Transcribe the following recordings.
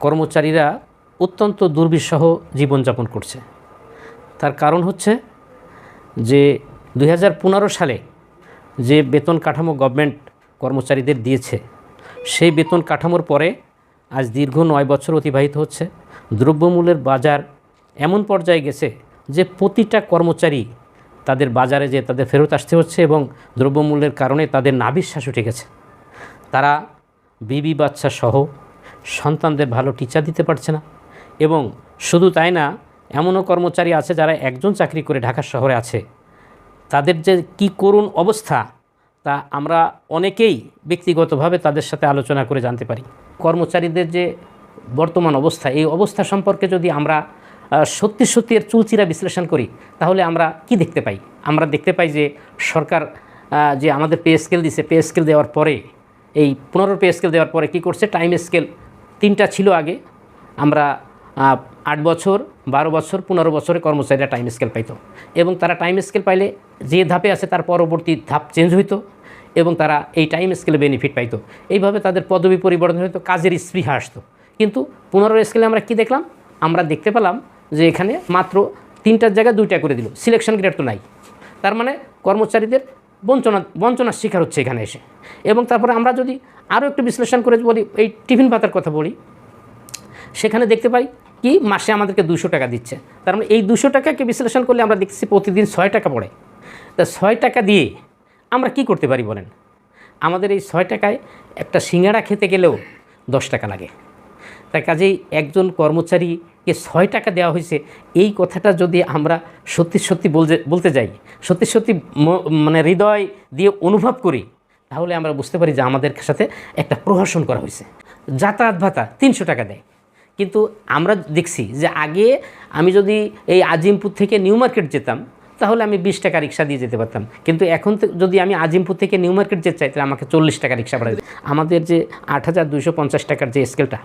কর্মচারীরা অত্যন্ত দুর্বিষহ জীবনযাপন করছে। তার কারণ হচ্ছে যে দু হাজার পনেরো সালে যে বেতন কাঠামো গভর্নমেন্ট কর্মচারীদের দিয়েছে, সেই বেতন কাঠামোর পরে আজ দীর্ঘ নয় বছর অতিবাহিত হচ্ছে। দ্রব্যমূল্যের বাজার এমন পর্যায়ে গেছে যে প্রতিটা কর্মচারী তাদের বাজারে যে তাদের ফেরত আসতে হচ্ছে এবং দ্রব্যমূল্যের কারণে তাদের নাভিশ্বাস উঠে গেছে। তারা বিবি বাচ্চা সহ সন্তানদের ভালো টিচার দিতে পারছে না। এবং শুধু তাই না, এমনও কর্মচারী আছে যারা একজন চাকরি করে ঢাকা শহরে আছে। তাদের যে কি করুণ অবস্থা, তা আমরা অনেকেই ব্যক্তিগতভাবে তাদের সাথে আলোচনা করে জানতে পারি। কর্মচারীদের যে বর্তমান অবস্থা, এই অবস্থা সম্পর্কে যদি আমরা সত্যি সত্যি এর চুলচিরা বিশ্লেষণ করি, তাহলে আমরা কি দেখতে পাই? আমরা দেখতে পাই যে সরকার যে আমাদের পে স্কেল দিছে পে স্কেল দেওয়ার পরে, এই পনেরো পে স্কেল দেওয়ার পরে কি করছে? টাইম স্কেল তিনটা ছিল আগে। আমরা আট বছর, বারো বছর, পনেরো বছরে কর্মচারীরা টাইম স্কেল পাইতো। এবং তারা টাইম স্কেল পাইলে যে ধাপে আছে তার পরবর্তী ধাপ চেঞ্জ হইতো এবং তারা এই টাইম স্কেলে বেনিফিট পাইতো। এইভাবে তাদের পদবি পরিবর্তন হতো কাজের স্পৃহা আসতো। কিন্তু পনেরো স্কেলে আমরা কি দেখলাম? আমরা দেখতে পেলাম যে এখানে মাত্র তিনটার জায়গায় দুইটা করে দিল। সিলেকশন গ্রেড তো নাই। তার মানে কর্মচারীদের বঞ্চনা, বঞ্চনার শিকার হচ্ছে এখানে এসে। এবং তারপরে আমরা যদি আরও একটু বিশ্লেষণ করে বলি, এই টিফিন ভাতার কথা বলি, সেখানে দেখতে পাই কি মাসে আমাদেরকে দুশো টাকা দিচ্ছে। তার মানে এই দুশো টাকাকে বিশ্লেষণ করলে আমরা দেখছি প্রতিদিন ছয় টাকা পড়ে। তা ছয় টাকা দিয়ে আমরা কি করতে পারি বলেন? আমাদের এই ছয় টাকায় একটা সিঙ্গাড়া খেতে গেলেও দশ টাকা লাগে। তাই কাজেই একজন কর্মচারীকে ছয় টাকা দেওয়া হয়েছে, এই কথাটা যদি আমরা সত্যি সত্যি বলতে যাই, সত্যি সত্যি মানে হৃদয় দিয়ে অনুভব করি, তাহলে আমরা বুঝতে পারি যে আমাদের সাথে একটা প্রহসন করা হয়েছে। যাতায়াত ভাতা তিনশো টাকা দেয়। কিন্তু আমরা দেখছি যে আগে আমি যদি এই আজিমপুর থেকে নিউ মার্কেট যেতাম, তাহলে আমি বিশ টাকা রিক্সা দিয়ে যেতে পারতাম। কিন্তু এখন যদি আমি আজিমপুর থেকে নিউ মার্কেট যেতে চাই, তাহলে আমাকে চল্লিশ টাকা রিক্সা দিতে আমাদের যে আট হাজার দুশো পঞ্চাশ টাকার যে স্কেলটা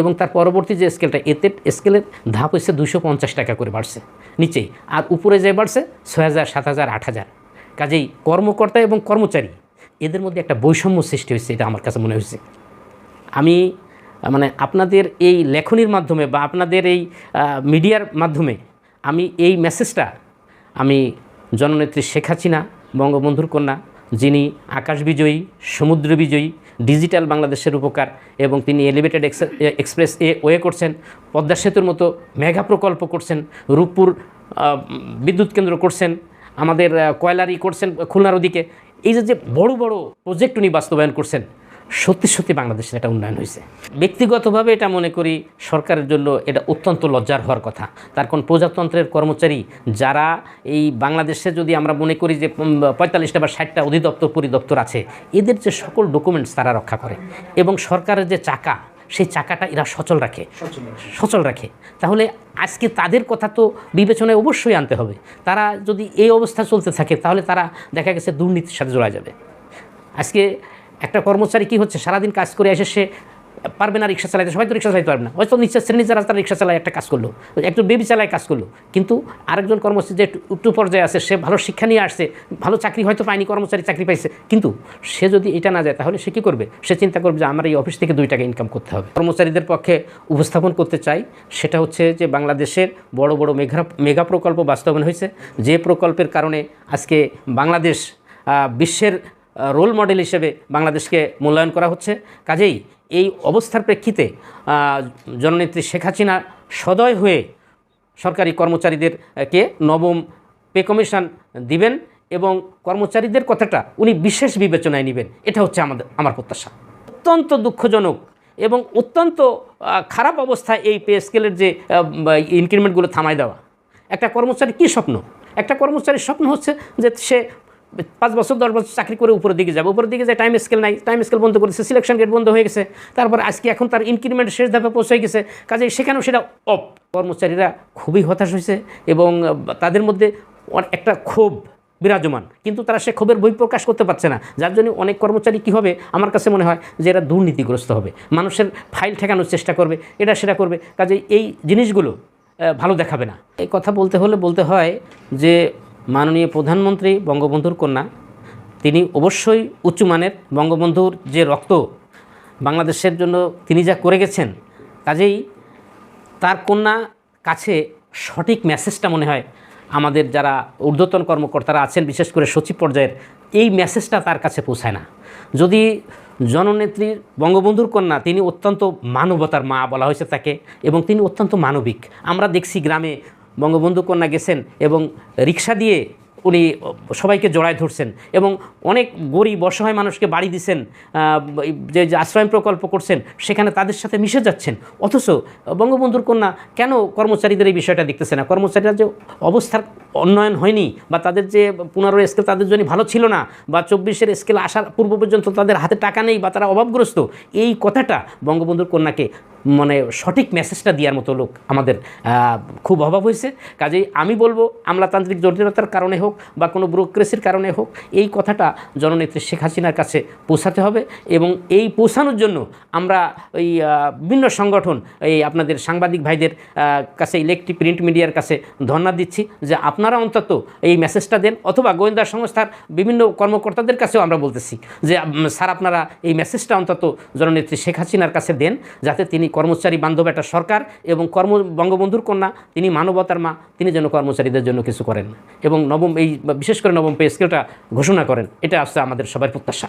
এবং তার পরবর্তী যে স্কেলটা, এতে স্কেলের ধাপ হচ্ছে দুশো পঞ্চাশ টাকা করে বাড়ছে। নিচেই, আর উপরে যে বাড়ছে, ছয় হাজার, সাত হাজার, আট হাজার। কাজেই কর্মকর্তা এবং কর্মচারী, এদের মধ্যে একটা বৈষম্য সৃষ্টি হয়েছে, এটা আমার কাছে মনে হয়েছে। আমি মানে আপনাদের এই লেখনির মাধ্যমে বা আপনাদের এই মিডিয়ার মাধ্যমে আমি এই মেসেজটা আমি জননেত্রী শেখ হাসিনা, বঙ্গবন্ধুর কন্যা যিনি আকাশ বিজয়ী, সমুদ্র বিজয়ী, ডিজিটাল বাংলাদেশের উপকার এবং তিনি এলিভেটেড এক্সপ্রেস এ, ওয়ে করছেন, পদ্মা সেতুর মতো মেঘা প্রকল্প করছেন, রূপপুর বিদ্যুৎ কেন্দ্র করছেন, আমাদের কয়লারি করছেন, খুলনার ওদিকে। এই যে বড় বড় প্রজেক্ট উনি বাস্তবায়ন করছেন সত্যি সত্যি বাংলাদেশের একটা উন্নয়ন হয়েছে। ব্যক্তিগতভাবে এটা মনে করি সরকারের জন্য এটা অত্যন্ত লজ্জার হওয়ার কথা। তার কোন প্রজাতন্ত্রের কর্মচারী যারা এই বাংলাদেশে যদি আমরা মনে করি যে পঁয়তাল্লিশটা বা ষাটটা অধিদপ্তর, পরিদপ্তর আছে, এদের যে সকল ডকুমেন্টস তারা রক্ষা করে এবং সরকারের যে চাকা, সেই চাকাটা এরা সচল রাখে। সচল রাখে। তাহলে আজকে তাদের কথা তো বিবেচনায় অবশ্যই আনতে হবে। তারা যদি এই অবস্থা চলতে থাকে, তাহলে তারা দেখা গেছে দুর্নীতির সাথে জড়া যাবে। আজকে একটা কর্মচারী কি হচ্ছে? সারাদিন কাজ করে এসে সে পারবে না রিক্সা চালাইতে, সবাই তো রিক্সা চালাতে পারবে না। হয়তো নিচের শ্রেণি যারা তারা রিক্সা চালায়, একটা কাজ করল। একটু বেবি চালায় কাজ করল। কিন্তু আরেকজন কর্মচারী যে উচ্চ পর্যায়ে আছে, সে ভালো শিক্ষা নিয়ে আসছে, ভালো চাকরি হয়তো পায়নি, কর্মচারী চাকরি পাইছে। কিন্তু সে যদি এটা না যায়, তাহলে সে কী করবে? সে চিন্তা করবে যে আমার এই অফিস থেকে দুই টাকা ইনকাম করতে হবে। কর্মচারীদের পক্ষে উপস্থাপন করতে চাই, সেটা হচ্ছে যে বাংলাদেশের বড় বড় মেঘা, মেগা প্রকল্প বাস্তবায়ন হয়েছে। যে প্রকল্পের কারণে আজকে বাংলাদেশ বিশ্বের রোল মডেল হিসেবে বাংলাদেশকে মূল্যায়ন করা হচ্ছে। কাজেই এই অবস্থার প্রেক্ষিতে জননেত্রী শেখ হাসিনা সদয় হয়ে সরকারি কর্মচারীদেরকে নবম পে কমিশন দিবেন এবং কর্মচারীদের কথাটা উনি বিশেষ বিবেচনায় নেবেন। এটা হচ্ছে আমাদের, আমার প্রত্যাশা। অত্যন্ত দুঃখজনক এবং অত্যন্ত খারাপ অবস্থায় এই পে স্কেলের যে ইনক্রিমেন্টগুলো থামাই দেওয়া। একটা কর্মচারী কী স্বপ্ন? একটা কর্মচারীর স্বপ্ন হচ্ছে যে সে পাঁচ বছর, দশ বছর চাকরি করে উপরের দিকে যাবে। উপরের দিকে যায় টাইম স্কেল নাই। টাইম স্কেল বন্ধ করেছে সিলেকশন গেট বন্ধ হয়ে গেছে। তারপর আজকে এখন তার ইনক্রিমেন্ট শেষ ধাপে পৌঁছে গেছে। কাজে সেখানেও সেটা অপ কর্মচারীরা খুবই হতাশ হয়েছে এবং তাদের মধ্যে একটা ক্ষোভ বিরাজমান। কিন্তু তারা সে ক্ষোভের বই প্রকাশ করতে পারছে না। যার জন্য অনেক কর্মচারী কী হবে? আমার কাছে মনে হয় যে এরা দুর্নীতিগ্রস্ত হবে। মানুষের ফাইল ঠেকানোর চেষ্টা করবে, এটা সেটা করবে। কাজে এই জিনিসগুলো ভালো দেখাবে না। এই কথা বলতে হলে বলতে হয় যে মাননীয় প্রধানমন্ত্রী বঙ্গবন্ধুর কন্যা। তিনি অবশ্যই উচ্চমানের বঙ্গবন্ধুর যে রক্ত বাংলাদেশের জন্য তিনি যা করে গেছেন, কাজেই তার কন্যা কাছে সঠিক মেসেজটা মনে হয়। আমাদের যারা ঊর্ধ্বতন কর্মকর্তারা আছেন, বিশেষ করে সচিব পর্যায়ের, এই মেসেজটা তার কাছে পৌঁছায় না। যদি জননেত্রীর বঙ্গবন্ধুর কন্যা, তিনি অত্যন্ত মানবতার মা বলা হয়েছে তাকে, এবং তিনি অত্যন্ত মানবিক। আমরা দেখছি গ্রামে বঙ্গবন্ধু কন্যা গেছেন এবং রিক্সা দিয়ে উনি সবাইকে জড়ায় ধরছেন এবং অনেক গরিব, অসহায় মানুষকে বাড়ি দিছেন যে যে আশ্রয় প্রকল্প করছেন, সেখানে তাদের সাথে মিশে যাচ্ছেন। অথচ বঙ্গবন্ধুর কন্যা কেন কর্মচারীদের এই বিষয়টা দেখতেছে না? কর্মচারীরা যে অবস্থার উন্নয়ন হয়নি বা তাদের যে পনেরো স্কেল তাদের জন্য ভালো ছিল না বা চব্বিশের স্কেল আসার পূর্ব পর্যন্ত তাদের হাতে টাকা নেই বা তারা অভাবগ্রস্ত এই কথাটা বঙ্গবন্ধুর কন্যাকে মানে সঠিক মেসেজটা দেওয়ার মতো লোক আমাদের খুব অভাব হয়েছে। কাজেই আমি বলব আমলাতান্ত্রিক জটিলতার কারণে হোক বা কোনো ব্যুরোক্রেসির কারণে হোক এই কথাটা জননেত্রী শেখ হাসিনার কাছে পৌঁছাতে হবে এবং এই পৌঁছানোর জন্য আমরা আহ, বিভিন্ন সংগঠন এই আপনাদের সাংবাদিক ভাইদের কাছে ইলেকট্রিক প্রিন্ট মিডিয়ার কাছে ধর্ণা দিচ্ছি যে আপনারা অন্তত এই মেসেজটা দেন অথবা গোয়েন্দা সংস্থার বিভিন্ন কর্মকর্তাদের কাছেও আমরা বলতেছি যে স্যার, আপনারা এই মেসেজটা অন্তত জননেত্রী শেখ হাসিনার কাছে দেন যাতে তিনি কর্মচারী বান্ধব একটা সরকার এবং কর্ম, বঙ্গবন্ধুর কন্যা, তিনি মানবতার মা, তিনি যেন কর্মচারীদের জন্য কিছু করেন এবং নবম, এই, বিশেষ করে নবম পে স্কেলটা ঘোষণা করেন। এটা আসছে আমাদের সবার প্রত্যাশা।